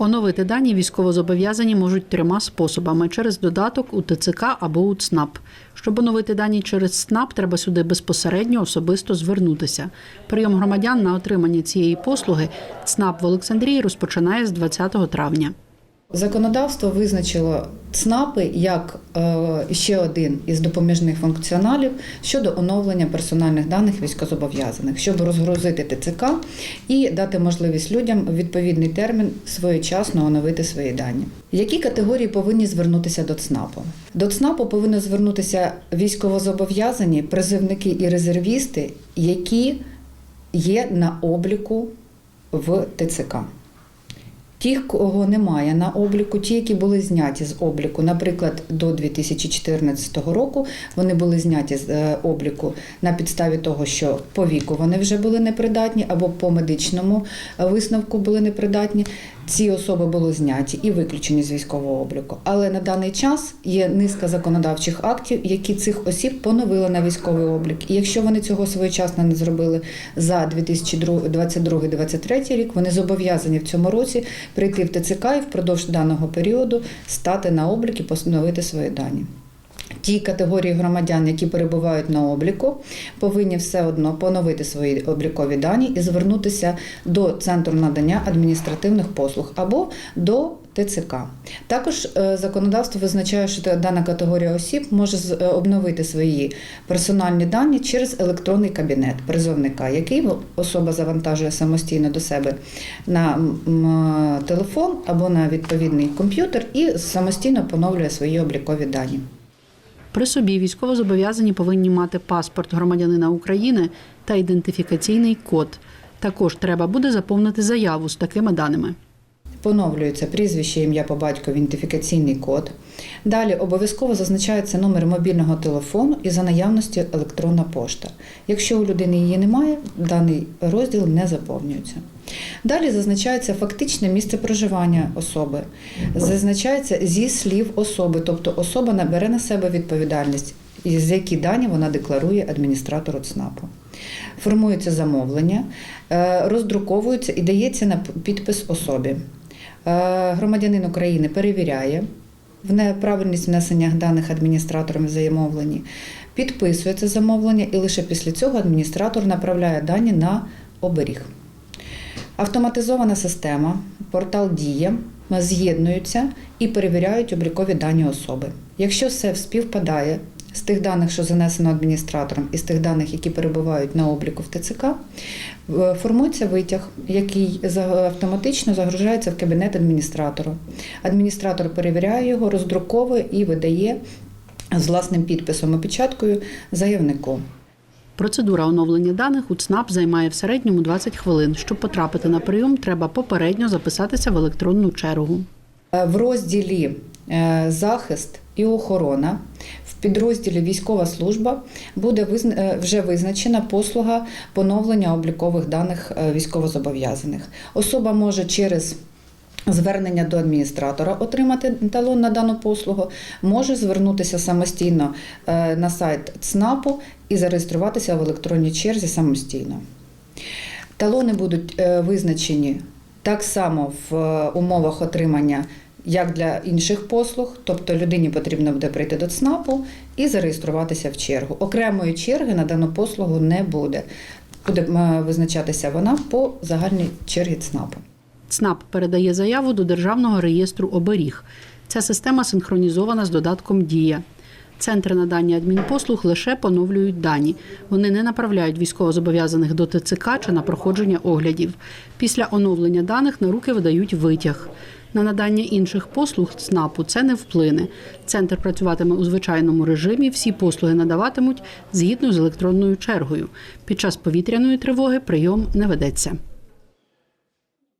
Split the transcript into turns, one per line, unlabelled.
Оновити дані військовозобов'язані можуть трьома способами через додаток у ТЦК або у ЦНАП. Щоб оновити дані через ЦНАП, треба сюди безпосередньо особисто звернутися. Прийом громадян на отримання цієї послуги ЦНАП в Олександрії розпочинає з 20 травня.
Законодавство визначило ЦНАПи як е, ще один із допоміжних функціоналів щодо оновлення персональних даних військовозобов'язаних, щоб розгрузити ТЦК і дати можливість людям в відповідний термін своєчасно оновити свої дані. Які категорії повинні звернутися до ЦНАПу? До ЦНАПу повинні звернутися військовозобов'язані, призивники і резервісти, які є на обліку в ТЦК. Ті, кого немає на обліку, ті, які були зняті з обліку, наприклад, до 2014 року вони були зняті з е, обліку на підставі того, що по віку вони вже були непридатні, або по медичному е, висновку були непридатні. Ці особи були зняті і виключені з військового обліку. Але на даний час є низка законодавчих актів, які цих осіб поновили на військовий облік. І якщо вони цього своєчасно не зробили за 2022-2023 рік, вони зобов'язані в цьому році прийти в ТЦК і впродовж даного періоду стати на облік і постановити свої дані. Ті категорії громадян, які перебувають на обліку, повинні все одно поновити свої облікові дані і звернутися до центру надання адміністративних послуг або до ТЦК. Також е, законодавство визначає, що дана категорія осіб може е, обновити свої персональні дані через електронний кабінет призовника, який особа завантажує самостійно до себе на телефон або на відповідний комп'ютер і самостійно поновлює свої облікові дані.
При собі військовозобов'язані повинні мати паспорт громадянина України та ідентифікаційний код. Також треба буде заповнити заяву з такими даними.
Поновлюється прізвище, ім'я по батькові, ідентифікаційний код. Далі обов'язково зазначається номер мобільного телефону і за наявності електронна пошта. Якщо у людини її немає, даний розділ не заповнюється. Далі зазначається фактичне місце проживання особи, зазначається зі слів особи, тобто особа набере на себе відповідальність, за які дані вона декларує адміністратору ЦНАПу. Формується замовлення, е, роздруковується і дається на підпис особі. Е, Громадянин України перевіряє в неправильність внесення даних адміністратором в замовленні, підписує це замовлення і лише після цього адміністратор направляє дані на оберіг. Автоматизована система, портал Дія з'єднуються і перевіряють облікові дані особи. Якщо все співпадає з тих даних, що занесено адміністратором, і з тих даних, які перебувають на обліку в ТЦК, е, формується витяг, який автоматично загружається в кабінет адміністратора. Адміністратор перевіряє його, роздруковує і видає з власним підписом і печаткою заявнику.
Процедура оновлення даних у ЦНАП займає в середньому 20 хвилин. Щоб потрапити на прийом, треба попередньо записатися в електронну чергу.
Е, В розділі е, захист і охорона в підрозділі військова служба буде е, вже визначена послуга поновлення облікових даних е, військовозобов'язаних. Особа може через Звернення до адміністратора отримати талон на дану послугу, може звернутися самостійно е, на сайт ЦНАПу і зареєструватися в електронній черзі самостійно. Талони будуть визначені так само в умовах отримання, як для інших послуг, тобто людині потрібно буде прийти до ЦНАПу і зареєструватися в чергу. Окремої черги на дану послугу не буде. Буде е, визначатися вона по загальній чергі ЦНАПу.
ЦНАП передає заяву до Державного реєстру оберіг. Ця система синхронізована з додатком Дія. Центри надання адмінпослуг лише поновлюють дані. Вони не направляють військовозобов'язаних до ТЦК чи на проходження оглядів. Після оновлення даних на руки видають витяг. На надання інших послуг ЦНАПу це не вплине. Центр працюватиме у звичайному режимі. Всі послуги надаватимуть згідно з електронною чергою. Під час повітряної тривоги прийом не ведеться.